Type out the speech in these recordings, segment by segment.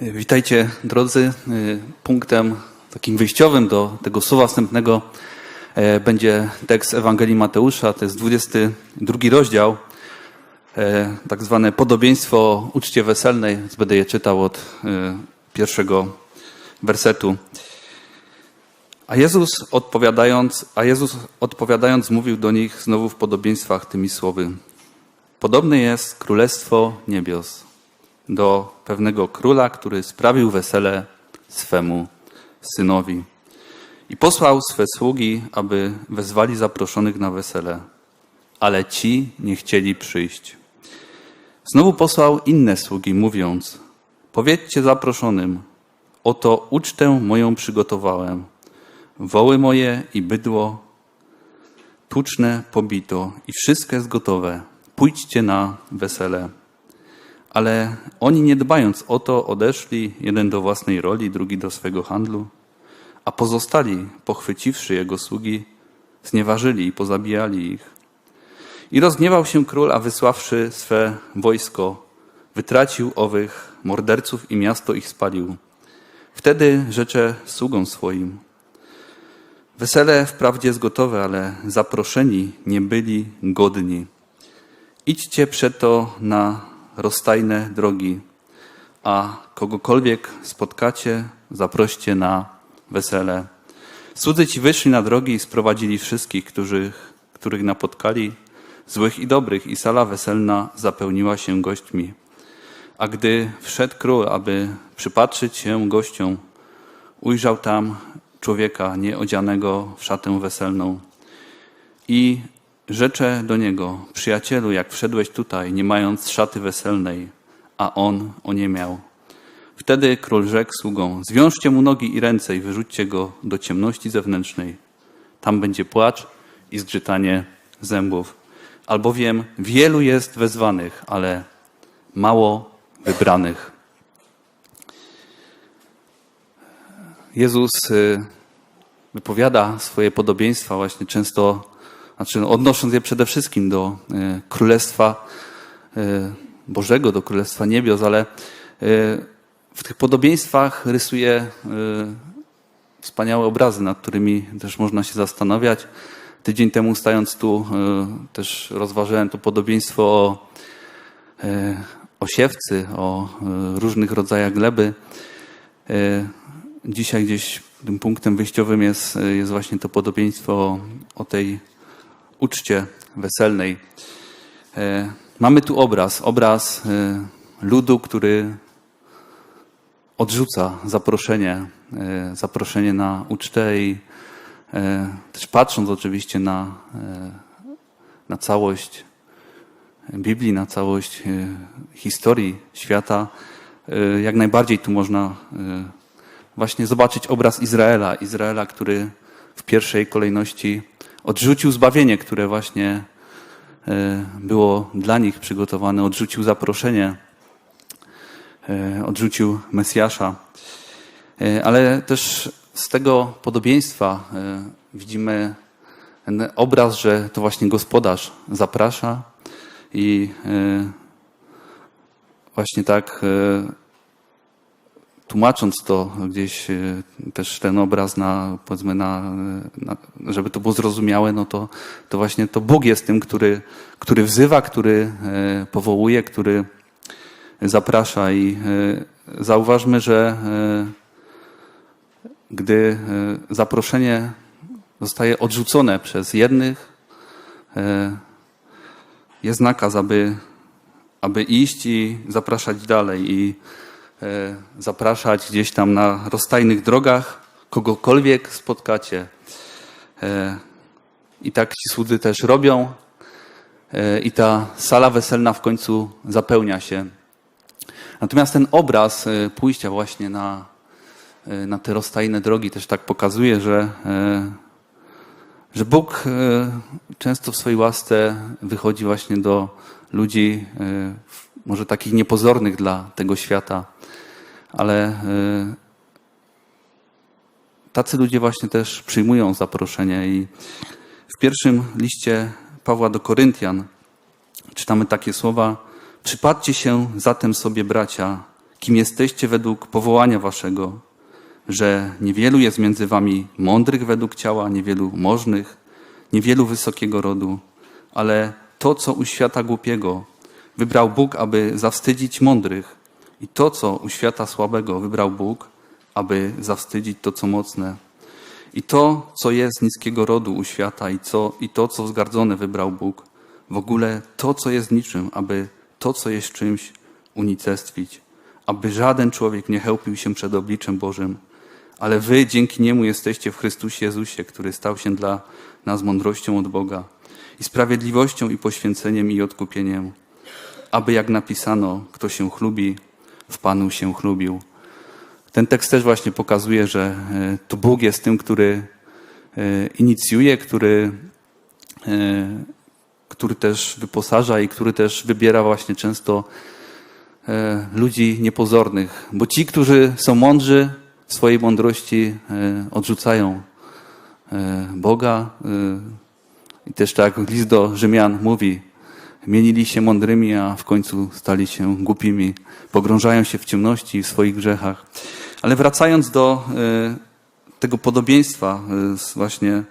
Witajcie drodzy. Punktem takim wyjściowym do tego słowa wstępnego e, będzie tekst Ewangelii Mateusza, to jest 22 rozdział, e, tak zwane podobieństwo o uczcie weselnej. Będę je czytał od e, pierwszego wersetu. A Jezus odpowiadając, a Jezus odpowiadając mówił do nich znowu w podobieństwach tymi słowy. Podobne jest królestwo niebios do pewnego króla, który sprawił wesele swemu synowi. I posłał swe sługi, aby wezwali zaproszonych na wesele, ale ci nie chcieli przyjść. Znowu posłał inne sługi, mówiąc: Powiedzcie zaproszonym, oto ucztę moją przygotowałem. Woły moje i bydło tuczne pobito i wszystko jest gotowe. Pójdźcie na wesele. Ale oni nie dbając o to, odeszli, jeden do własnej roli, drugi do swego handlu, a pozostali, pochwyciwszy jego sługi, znieważyli i pozabijali ich. I rozgniewał się król, a wysławszy swe wojsko, wytracił owych morderców i miasto ich spalił. Wtedy rzecze sługom swoim. Wesele wprawdzie jest gotowe, ale zaproszeni nie byli godni. Idźcie przeto na rozstajne drogi, a kogokolwiek spotkacie, zaproście na wesele. Cudzy ci wyszli na drogi i sprowadzili wszystkich, których, których napotkali, złych i dobrych, i sala weselna zapełniła się gośćmi. A gdy wszedł król, aby przypatrzyć się gościom, ujrzał tam człowieka nieodzianego w szatę weselną i Rzeczę do niego, przyjacielu, jak wszedłeś tutaj, nie mając szaty weselnej, a on o nie miał. Wtedy król rzekł sługom, zwiążcie mu nogi i ręce i wyrzućcie go do ciemności zewnętrznej. Tam będzie płacz i zgrzytanie zębów. Albowiem wielu jest wezwanych, ale mało wybranych. Jezus y, wypowiada swoje podobieństwa właśnie często znaczy odnosząc je przede wszystkim do e, Królestwa e, Bożego, do Królestwa Niebios, ale e, w tych podobieństwach rysuje wspaniałe obrazy, nad którymi też można się zastanawiać. Tydzień temu stając tu też rozważałem to podobieństwo o, o siewcy, o różnych rodzajach gleby. Dzisiaj gdzieś tym punktem wyjściowym jest, jest właśnie to podobieństwo o, o tej uczcie weselnej. E, mamy tu obraz, obraz e, ludu, który odrzuca zaproszenie, e, zaproszenie na ucztę i też patrząc oczywiście na, na całość Biblii, na całość historii świata, jak najbardziej tu można właśnie zobaczyć obraz Izraela. Izraela, który w pierwszej kolejności odrzucił zbawienie, które właśnie e, było dla nich przygotowane, odrzucił zaproszenie, e, odrzucił Mesjasza. E, ale też z tego podobieństwa widzimy ten obraz, że to właśnie gospodarz zaprasza i właśnie tak tłumacząc to gdzieś e, też ten obraz na, powiedzmy na, na, żeby to było zrozumiałe, no to, to właśnie to Bóg jest tym, który, który wzywa, który e, powołuje, który zaprasza i e, zauważmy, że gdy zaproszenie zostaje odrzucone przez jednych, jest nakaz, aby, aby iść i zapraszać dalej i E, zapraszać gdzieś tam na rozstajnych drogach, kogokolwiek spotkacie. E, I tak ci słudzy też robią. E, I ta sala weselna w końcu zapełnia się. Natomiast ten obraz pójścia właśnie na, na te rozstajne drogi też tak pokazuje, że, że Bóg często w swojej łasce wychodzi właśnie do ludzi, może takich niepozornych dla tego świata ale y, tacy ludzie właśnie też przyjmują zaproszenie i w pierwszym liście Pawła do Koryntian czytamy takie słowa: Przypatrzcie się zatem sobie, bracia, kim jesteście według powołania waszego, że niewielu jest między wami mądrych według ciała, niewielu możnych, niewielu wysokiego rodu, ale to, co u świata głupiego, wybrał Bóg, aby zawstydzić mądrych, i to, co u świata słabego, wybrał Bóg, aby zawstydzić to, co mocne. I to, co jest niskiego rodu u świata, i, co, i to, co wzgardzone, wybrał Bóg. W ogóle to, co jest niczym, aby to, co jest czymś, unicestwić. Aby żaden człowiek nie chełpił się przed obliczem Bożym. Ale wy dzięki niemu jesteście w Chrystusie Jezusie, który stał się dla nas mądrością od Boga i sprawiedliwością i poświęceniem i odkupieniem. Aby jak napisano, kto się chlubi, w Panu się chlubił. Ten tekst też właśnie pokazuje, że e, to Bóg jest tym, który e, inicjuje, który, e, który też wyposaża i który też wybiera właśnie często ludzi niepozornych. Bo ci, którzy są mądrzy, w swojej mądrości odrzucają Boga. I też tak list do Rzymian mówi, mienili się mądrymi, a w końcu stali się głupimi, pogrążają się w ciemności i w swoich grzechach. Ale wracając do y, tego podobieństwa z właśnie y,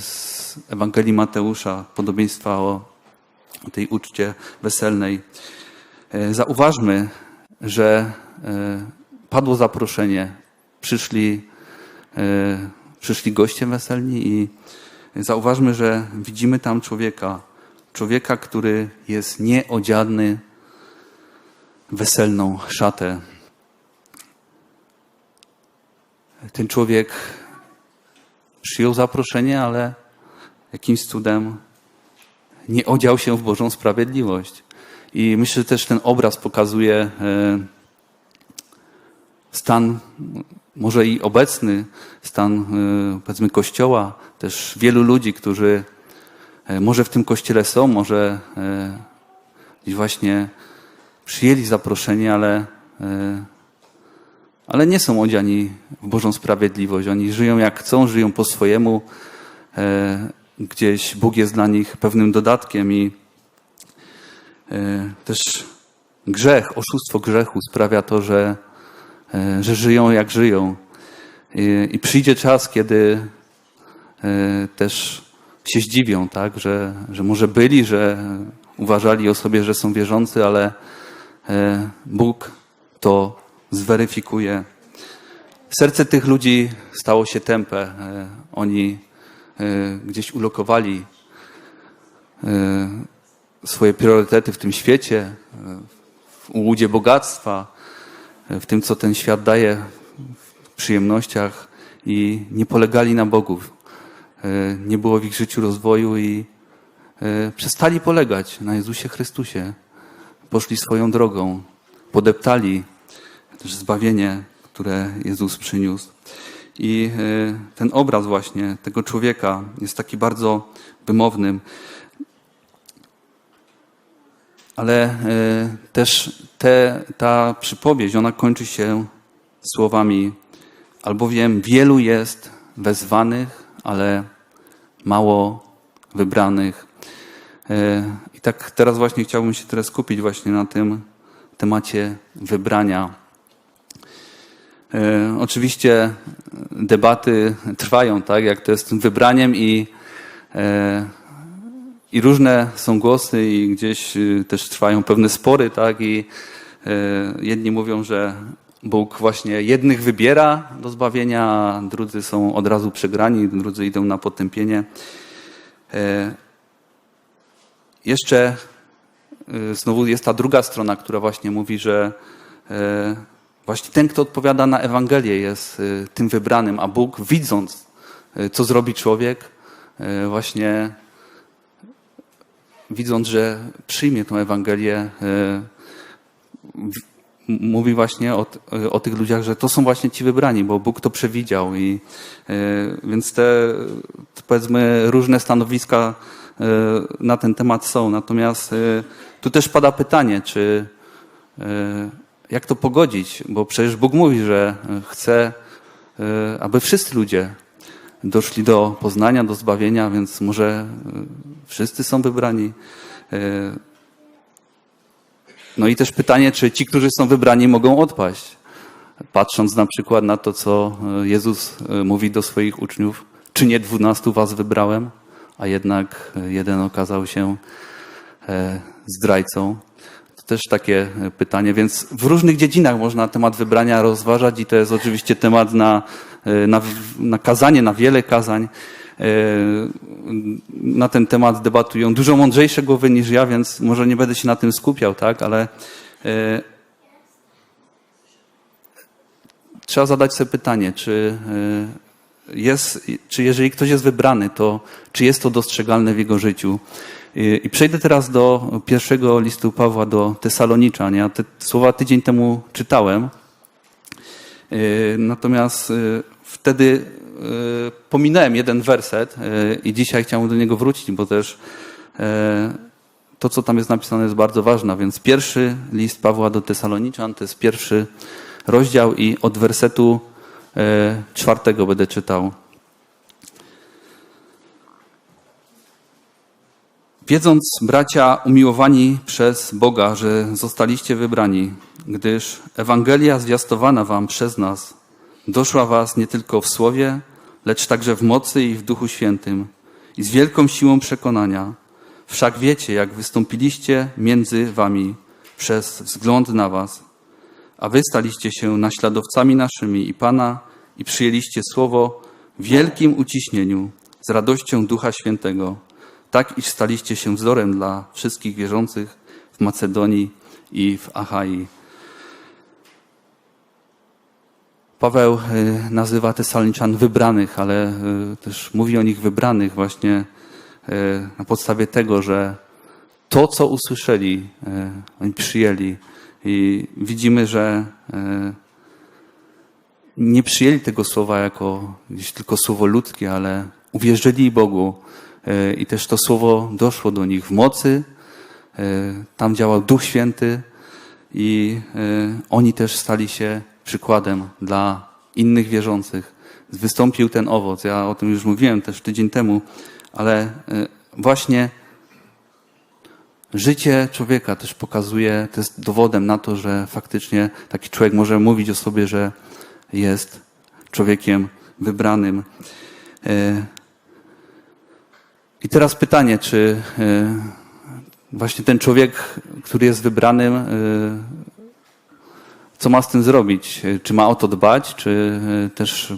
z Ewangelii Mateusza, podobieństwa o tej uczcie weselnej, zauważmy, że padło zaproszenie, przyszli, przyszli goście weselni i zauważmy, że widzimy tam człowieka, człowieka, który jest nieodziany weselną szatę. Ten człowiek przyjął zaproszenie, ale jakimś cudem nie odział się w Bożą sprawiedliwość. I myślę, że też ten obraz pokazuje e, stan, może i obecny stan, e, powiedzmy, kościoła, też wielu ludzi, którzy może w tym kościele są, może gdzieś właśnie przyjęli zaproszenie, ale ale nie są odziani w Bożą sprawiedliwość. Oni żyją jak chcą, żyją po swojemu. E, gdzieś Bóg jest dla nich pewnym dodatkiem i e, też grzech, oszustwo grzechu sprawia to, że, e, że żyją jak żyją. I przyjdzie czas, kiedy też się zdziwią, tak? że, że może byli, że uważali o sobie, że są wierzący, ale Bóg to zweryfikuje. Serce tych ludzi stało się tępe. E, oni e, gdzieś ulokowali e, swoje priorytety w tym świecie, w ułudzie bogactwa, w tym, co ten świat daje w przyjemnościach i nie polegali na Bogu. Nie było w ich życiu rozwoju i przestali polegać na Jezusie Chrystusie. Poszli swoją drogą, podeptali też zbawienie, które Jezus przyniósł. I e, ten obraz właśnie tego człowieka jest taki bardzo wymownym. Ale e, też te, ta przypowieść, ona kończy się słowami, albowiem wielu jest wezwanych, ale mało wybranych. E, I tak teraz właśnie chciałbym się teraz skupić właśnie na tym temacie wybrania. E, oczywiście debaty trwają, tak, jak to jest z tym wybraniem i, e, i różne są głosy i gdzieś też trwają pewne spory, tak, i jedni mówią, że Bóg właśnie jednych wybiera do zbawienia, drudzy są od razu przegrani, drudzy idą na potępienie. Jeszcze znowu jest ta druga strona, która właśnie mówi, że Właśnie ten, kto odpowiada na Ewangelię, jest tym wybranym, a Bóg, widząc, co zrobi człowiek, właśnie widząc, że przyjmie tę Ewangelię, mówi właśnie o, o tych ludziach, że to są właśnie ci wybrani, bo Bóg to przewidział. I, więc te, powiedzmy, różne stanowiska na ten temat są. Natomiast tu też pada pytanie, czy jak to pogodzić? Bo przecież Bóg mówi, że chce, aby wszyscy ludzie doszli do poznania, do zbawienia, więc może wszyscy są wybrani. No i też pytanie, czy ci, którzy są wybrani, mogą odpaść. Patrząc na przykład na to, co e, Jezus e, mówi do swoich uczniów, czy nie dwunastu was wybrałem, a jednak e, jeden okazał się zdrajcą. To też takie pytanie, więc w różnych dziedzinach można temat wybrania rozważać i to jest oczywiście temat na, na, na kazanie, na wiele kazań. E, Na ten temat debatują dużo mądrzejsze głowy niż ja, więc może nie będę się na tym skupiał, tak, ale e, trzeba zadać sobie pytanie, czy e, jest, czy jeżeli ktoś jest wybrany, to czy jest to dostrzegalne w jego życiu? I przejdę teraz do pierwszego listu Pawła do Tesaloniczan. Ja te słowa tydzień temu czytałem. Yy, Natomiast wtedy pominąłem jeden werset yy, i dzisiaj chciałem do niego wrócić, bo też yy, to, co tam jest napisane, jest bardzo ważne. Więc pierwszy list Pawła do Tesaloniczan to jest pierwszy rozdział i od wersetu czwartego będę czytał. Wiedząc, bracia umiłowani przez Boga, że zostaliście wybrani, gdyż Ewangelia zwiastowana wam przez nas doszła was nie tylko w słowie, lecz także w mocy i w Duchu Świętym i z wielką siłą przekonania. Wszak wiecie, jak wystąpiliście między wami przez wzgląd na was, a wy staliście się naśladowcami naszymi i Pana i przyjęliście słowo w wielkim uciśnieniu z radością Ducha Świętego tak iż staliście się wzorem dla wszystkich wierzących w Macedonii i w Achai. Paweł y, nazywa Tesaloniczan wybranych, ale y, też mówi o nich wybranych właśnie y, na podstawie tego, że to, co usłyszeli, oni przyjęli. I widzimy, że nie przyjęli tego słowa jako tylko słowo ludzkie, ale uwierzyli Bogu, i też to słowo doszło do nich w mocy. Tam działał Duch Święty i oni też stali się przykładem dla innych wierzących. Wystąpił ten owoc. Ja o tym już mówiłem też tydzień temu, ale właśnie życie człowieka też pokazuje, to jest dowodem na to, że faktycznie taki człowiek może mówić o sobie, że jest człowiekiem wybranym. I teraz pytanie, czy e, właśnie ten człowiek, który jest wybranym, co ma z tym zrobić? Czy ma o to dbać, czy e, też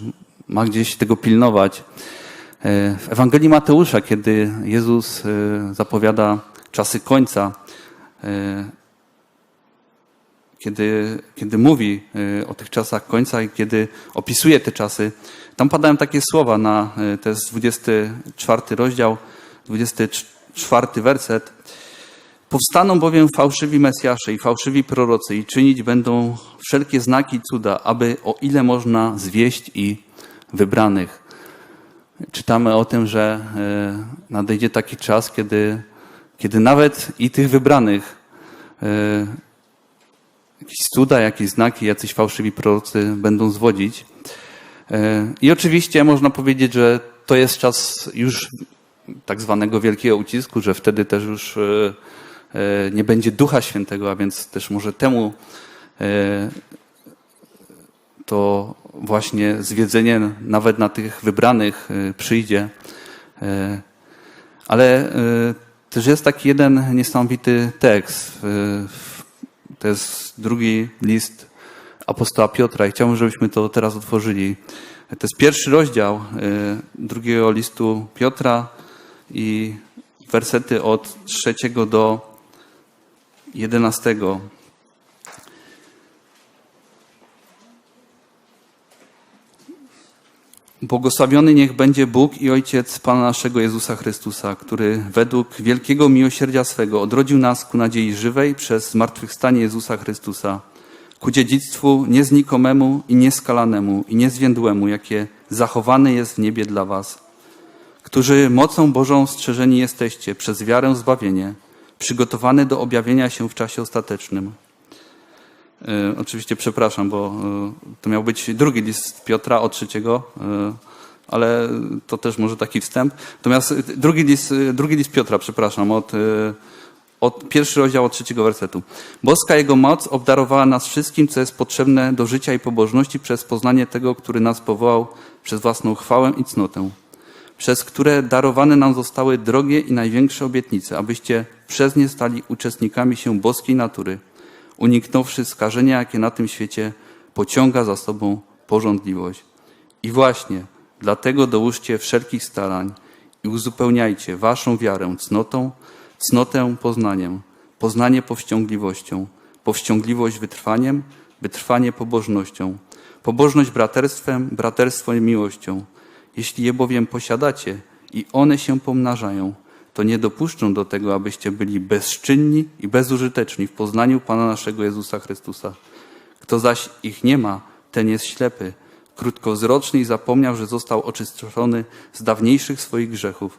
ma gdzieś tego pilnować? W Ewangelii Mateusza, kiedy Jezus zapowiada czasy końca, kiedy, kiedy mówi o tych czasach końca i kiedy opisuje te czasy, tam padają takie słowa na, to jest 24 rozdział, 24 werset. Powstaną bowiem fałszywi Mesjasze i fałszywi prorocy i czynić będą wszelkie znaki i cuda, aby o ile można zwieść i wybranych. Czytamy o tym, że e, nadejdzie taki czas, kiedy, kiedy nawet i tych wybranych e, jakieś cuda, jakieś znaki, jacyś fałszywi prorocy będą zwodzić. E, I oczywiście można powiedzieć, że to jest czas już tak zwanego wielkiego ucisku, że wtedy też już nie będzie Ducha Świętego, a więc też może temu e, to właśnie zwiedzenie nawet na tych wybranych przyjdzie. Ale też jest taki jeden niesamowity tekst. To jest drugi list apostoła Piotra i chciałbym, żebyśmy to teraz otworzyli. To jest pierwszy rozdział drugiego listu Piotra, i wersety od trzeciego do jedenastego. Błogosławiony niech będzie Bóg i Ojciec Pana naszego Jezusa Chrystusa, który według wielkiego miłosierdzia swego odrodził nas ku nadziei żywej przez zmartwychwstanie Jezusa Chrystusa, ku dziedzictwu nieznikomemu i nieskalanemu i niezwiędłemu, jakie zachowane jest w niebie dla was którzy mocą Bożą strzeżeni jesteście przez wiarę zbawienie, przygotowane do objawienia się w czasie ostatecznym. E, oczywiście przepraszam, bo e, to miał być drugi list Piotra od trzeciego, e, ale to też może taki wstęp. Natomiast drugi list, drugi list Piotra, przepraszam, od od, pierwszy rozdział od trzeciego wersetu. Boska Jego moc obdarowała nas wszystkim, co jest potrzebne do życia i pobożności przez poznanie tego, który nas powołał przez własną chwałę i cnotę, przez które darowane nam zostały drogie i największe obietnice, abyście przez nie stali uczestnikami się boskiej natury, uniknąwszy skażenia, jakie na tym świecie pociąga za sobą porządliwość. I właśnie dlatego dołóżcie wszelkich starań i uzupełniajcie waszą wiarę cnotą, cnotę poznaniem, poznanie powściągliwością, powściągliwość wytrwaniem, wytrwanie pobożnością, pobożność braterstwem, braterstwo miłością. Jeśli je bowiem posiadacie i one się pomnażają, to nie dopuszczą do tego, abyście byli bezczynni i bezużyteczni w poznaniu Pana naszego Jezusa Chrystusa. Kto zaś ich nie ma, ten jest ślepy, krótkowzroczny i zapomniał, że został oczyszczony z dawniejszych swoich grzechów.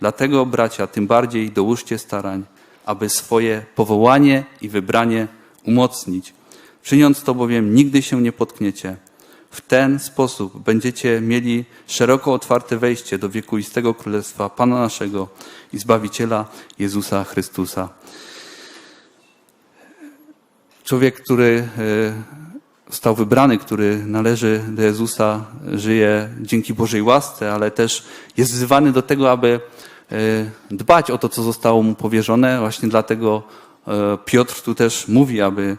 Dlatego, bracia, tym bardziej dołóżcie starań, aby swoje powołanie i wybranie umocnić. Czyniąc to bowiem, nigdy się nie potkniecie. W ten sposób będziecie mieli szeroko otwarte wejście do wiekuistego Królestwa Pana naszego i Zbawiciela Jezusa Chrystusa. Człowiek, który e, został wybrany, który należy do Jezusa, żyje dzięki Bożej łasce, ale też jest wzywany do tego, aby e, dbać o to, co zostało mu powierzone. Właśnie dlatego e, Piotr tu też mówi, aby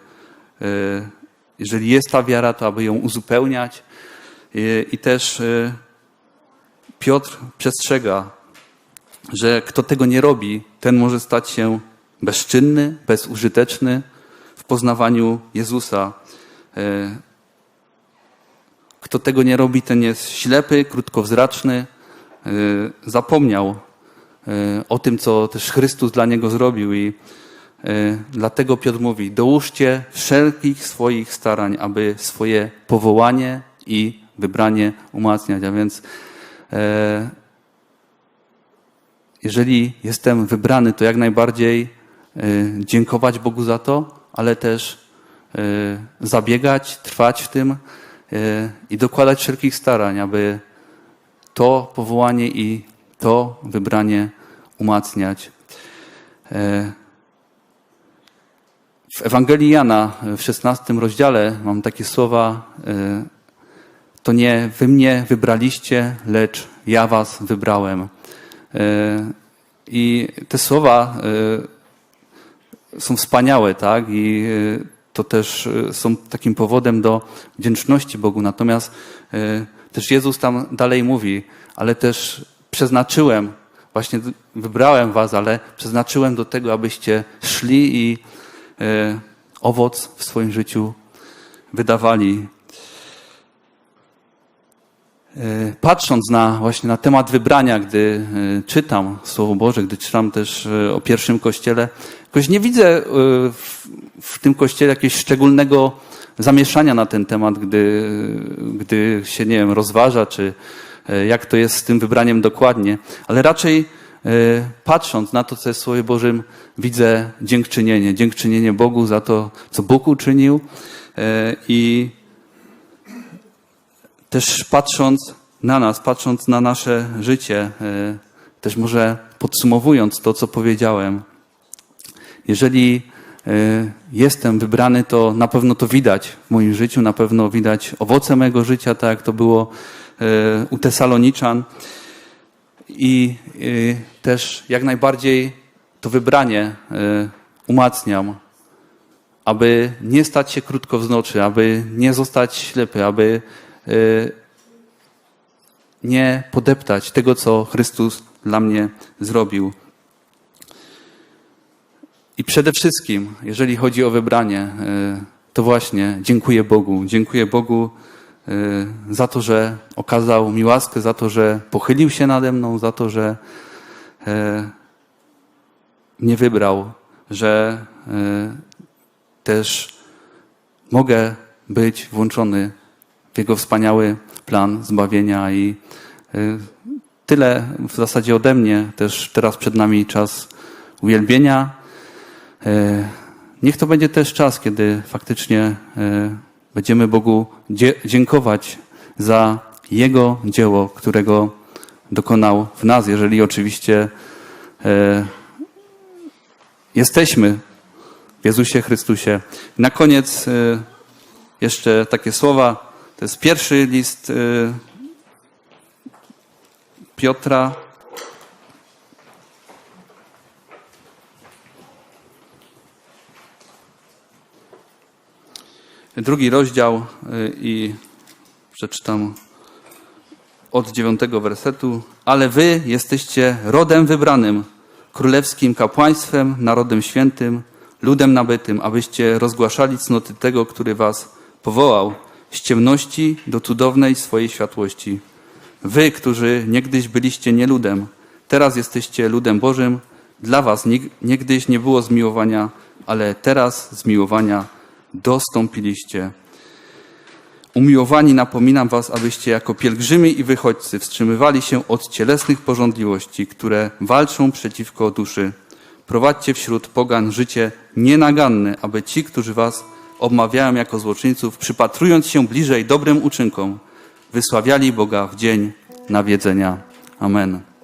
jeżeli jest ta wiara, to aby ją uzupełniać. I też Piotr przestrzega, że kto tego nie robi, ten może stać się bezczynny, bezużyteczny w poznawaniu Jezusa. Kto tego nie robi, ten jest ślepy, krótkowzraczny, zapomniał o tym, co też Chrystus dla niego zrobił i dlatego Piotr mówi, dołóżcie wszelkich swoich starań, aby swoje powołanie i wybranie umacniać. A więc jeżeli jestem wybrany, to jak najbardziej dziękować Bogu za to, ale też zabiegać, trwać w tym i dokładać wszelkich starań, aby to powołanie i to wybranie umacniać. W Ewangelii Jana w 16 rozdziale mam takie słowa: To nie wy mnie wybraliście, lecz ja was wybrałem. I te słowa są wspaniałe, tak? I to też są takim powodem do wdzięczności Bogu. Natomiast też Jezus tam dalej mówi, ale też przeznaczyłem, właśnie wybrałem was, ale przeznaczyłem do tego, abyście szli i owoc w swoim życiu wydawali. Patrząc na właśnie na temat wybrania, gdy czytam Słowo Boże, gdy czytam też o pierwszym kościele, jakoś nie widzę w, w tym kościele jakiegoś szczególnego zamieszania na ten temat, gdy, gdy się, nie wiem, rozważa, czy jak to jest z tym wybraniem dokładnie, ale raczej patrząc na to, co jest w Słowie Bożym, widzę dziękczynienie. Dziękczynienie Bogu za to, co Bóg uczynił i też patrząc na nas, patrząc na nasze życie, też może podsumowując to, co powiedziałem, jeżeli jestem wybrany, to na pewno to widać w moim życiu, na pewno widać owoce mojego życia, tak jak to było u Tesaloniczan. I też jak najbardziej to wybranie umacniam, aby nie stać się krótkowzroczy, aby nie zostać ślepy, aby nie podeptać tego, co Chrystus dla mnie zrobił. I przede wszystkim, jeżeli chodzi o wybranie, to właśnie dziękuję Bogu. Dziękuję Bogu za to, że okazał mi łaskę, za to, że pochylił się nade mną, za to, że mnie wybrał, że też mogę być włączony w Jego wspaniały plan zbawienia i tyle w zasadzie ode mnie. Też teraz przed nami czas uwielbienia. Niech to będzie też czas, kiedy faktycznie będziemy Bogu dziękować za Jego dzieło, którego dokonał w nas, jeżeli oczywiście jesteśmy w Jezusie Chrystusie. Na koniec y, jeszcze takie słowa. To jest pierwszy list y, Piotra. Drugi rozdział y, i przeczytam od dziewiątego wersetu. Ale wy jesteście rodem wybranym, królewskim kapłaństwem, narodem świętym, ludem nabytym, abyście rozgłaszali cnoty tego, który was powołał z ciemności do cudownej swojej światłości. Wy, którzy niegdyś byliście nieludem, teraz jesteście ludem Bożym. Dla was niegdyś nie było zmiłowania, ale teraz zmiłowania dostąpiliście. Umiłowani napominam was, abyście jako pielgrzymi i wychodźcy wstrzymywali się od cielesnych porządliwości, które walczą przeciwko duszy. Prowadźcie wśród pogan życie nienaganne, aby ci, którzy was obmawiają jako złoczyńców, przypatrując się bliżej dobrym uczynkom, wysławiali Boga w dzień nawiedzenia. Amen.